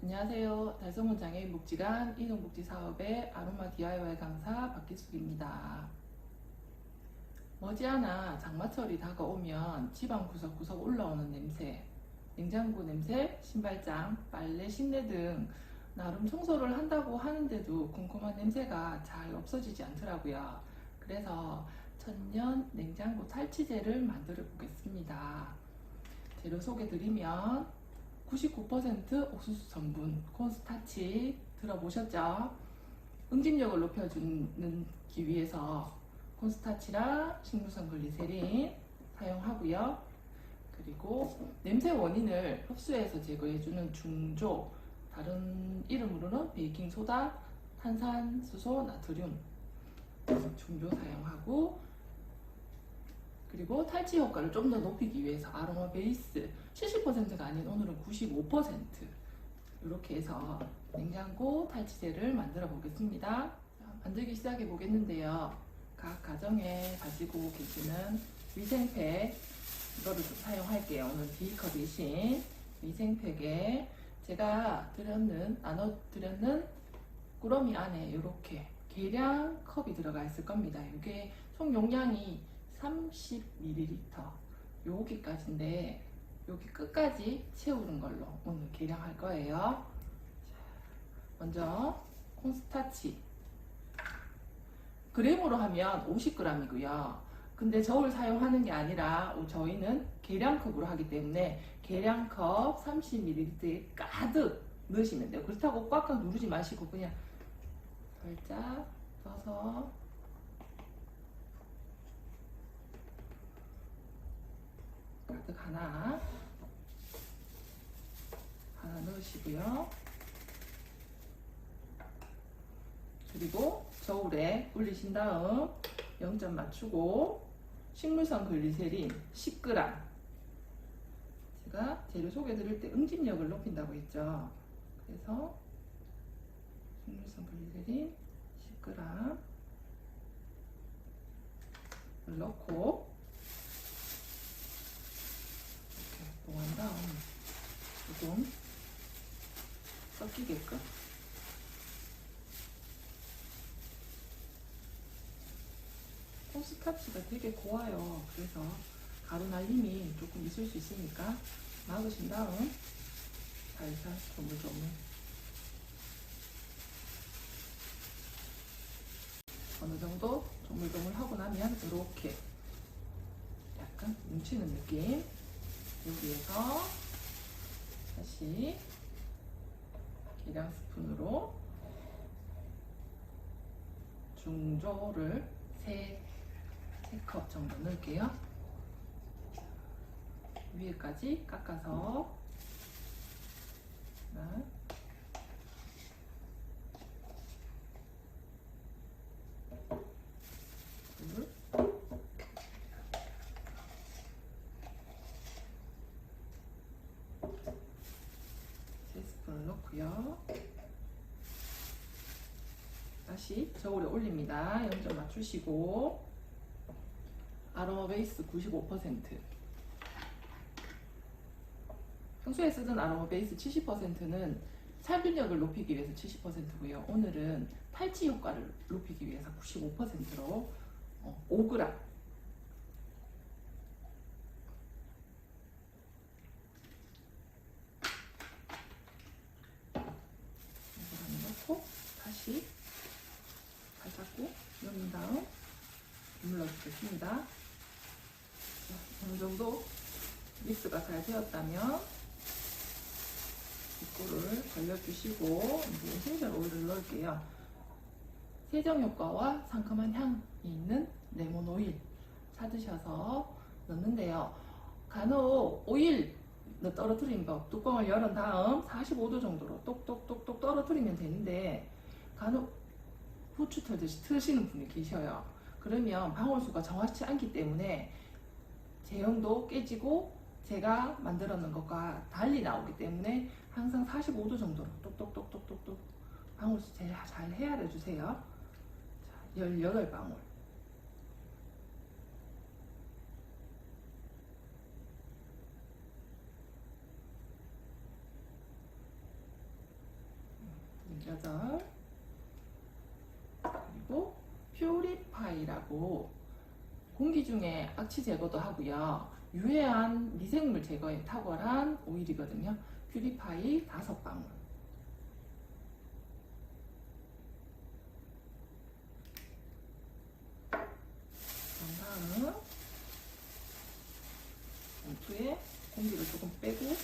안녕하세요. 달성문 장애인 복지관 이동복지 사업의 아로마 DIY 강사 박기숙입니다. 머지않아 장마철이 다가오면 집안 구석구석 올라오는 냄새, 냉장고 냄새, 신발장, 빨래, 신내 등 나름 청소를 한다고 하는데도 쿰쿰한 냄새가 잘 없어지지 않더라고요. 그래서 천년 냉장고 탈취제를 만들어 보겠습니다. 재료 소개 드리면 99% 옥수수 전분, 콘스타치 들어보셨죠? 응집력을 높여주는 기 위해서 콘스타치랑 식물성 글리세린 사용하고요. 그리고 냄새 원인을 흡수해서 제거해주는 중조, 다른 이름으로는 베이킹 소다, 탄산수소, 나트륨 중조 사용하고 그리고 탈취 효과를 좀 더 높이기 위해서 아로마 베이스 70%가 아닌 오늘은 95% 이렇게 해서 냉장고 탈취제를 만들어 보겠습니다. 자, 만들기 시작해 보겠는데요. 각 가정에 가지고 계시는 위생팩 이거를 좀 사용할게요. 오늘 D컵 대신 위생팩에 제가 드렸는 나눠 드렸는 꾸러미 안에 이렇게 계량 컵이 들어가 있을 겁니다. 이게 총 용량이 30ml 여기까지인데 여기 끝까지 채우는 걸로 오늘 계량할 거예요. 자, 먼저 콘스타치 그램으로 하면 50g이고요. 근데 저울 사용하는 게 아니라 저희는 계량컵으로 하기 때문에 계량컵 30ml에 가득 넣으시면 돼요. 그렇다고 꽉꽉 누르지 마시고 그냥 살짝 떠서 가득 하나 하나 넣으시고요. 그리고 저울에 올리신 다음 0점 맞추고 식물성 글리세린 10g 제가 재료 소개 드릴 때 응집력을 높인다고 했죠. 그래서 식물성 글리세린 10g 을 넣고 이렇게 봉한 다음 조금 섞이게끔 콘스타치가 되게 고와요. 그래서 가루 날림이 조금 있을 수 있으니까 막으신 다음 살살 조물조물 어느 정도 조물조물 하고 나면 이렇게 약간 뭉치는 느낌. 여기에서 다시 계량 스푼으로 중조를 3, 3컵 정도 넣을게요. 위에까지 깎아서 하나, 둘, 세 스푼을 넣고요. 다시 저울에 올립니다. 0점 맞추시고 아로마 베이스 95% 평소에 쓰던 아로마 베이스 70%는 살균력을 높이기 위해서 70%고요. 오늘은 탈취 효과를 높이기 위해서 95%로 5g 이걸 넣고 다시 살짝고 넣은 다음 물러 주겠습니다. 자, 어느 정도 믹스가 잘 되었다면 입구를 벌려주시고 이제 에센셜 오일을 넣을게요. 세정 효과와 상큼한 향이 있는 레몬 오일 찾으셔서 넣는데요. 간혹 오일 떨어뜨린 법 뚜껑을 열은 다음 45도 정도로 똑똑똑똑 떨어뜨리면 되는데 간혹 후추 틀듯이 트시는 분이 계셔요. 그러면 방울수가 정확치 않기 때문에 제형도 깨지고 제가 놓은 것과 달리 나오기 때문에 항상 45도 정도로 똑똑똑똑똑똑 방울수 제일 잘 헤아려 주세요. 자, 18방울. 여덟 그리고 퓨리파이라고 공기 중에 악취 제거도 하고요. 유해한 미생물 제거에 탁월한 오일이거든요. 퓨리파이 다섯 방울. 다음 봉투에 공기를 조금 빼고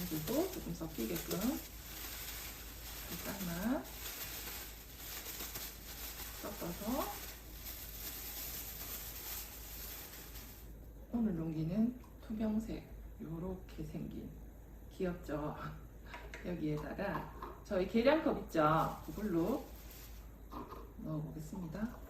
여기도 조금 섞이게끔 살짝만 섞어서 오늘 용기는 투명색 요렇게 생긴 귀엽죠? 여기에다가 저희 계량컵 있죠? 그걸로 넣어보겠습니다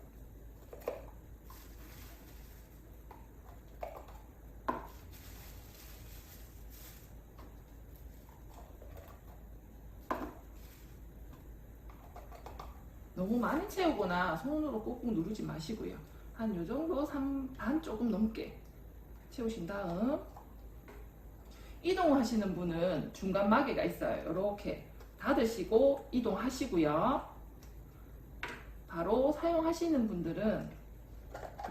너무 많이 채우거나 손으로 꾹꾹 누르지 마시고요. 한 요 정도 3, 반 조금 넘게 채우신 다음 이동하시는 분은 중간 마개가 있어요. 이렇게 닫으시고 이동하시고요. 바로 사용하시는 분들은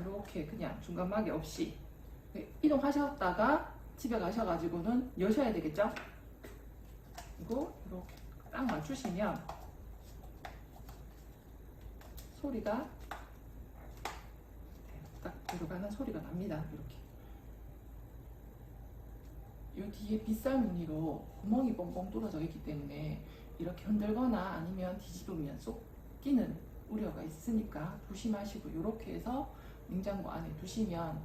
이렇게 그냥 중간 마개 없이 이동하셨다가 집에 가셔가지고는 여셔야 되겠죠? 그리고 이렇게 딱 맞추시면 소리가 딱 들어가는 소리가 납니다. 이렇게. 이 뒤에 빗살 무늬로 구멍이 뻥뻥 뚫어져 있기 때문에 이렇게 흔들거나 아니면 뒤집으면 쏙 끼는 우려가 있으니까 조심하시고 이렇게 해서 냉장고 안에 두시면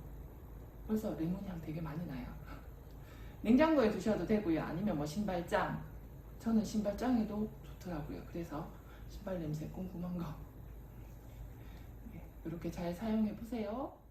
벌써 레몬 향 되게 많이 나요. 냉장고에 두셔도 되고요. 아니면 뭐 신발장. 저는 신발장에도 좋더라고요. 그래서 신발 냄새 꼼꼼한 거. 이렇게 잘 사용해 보세요.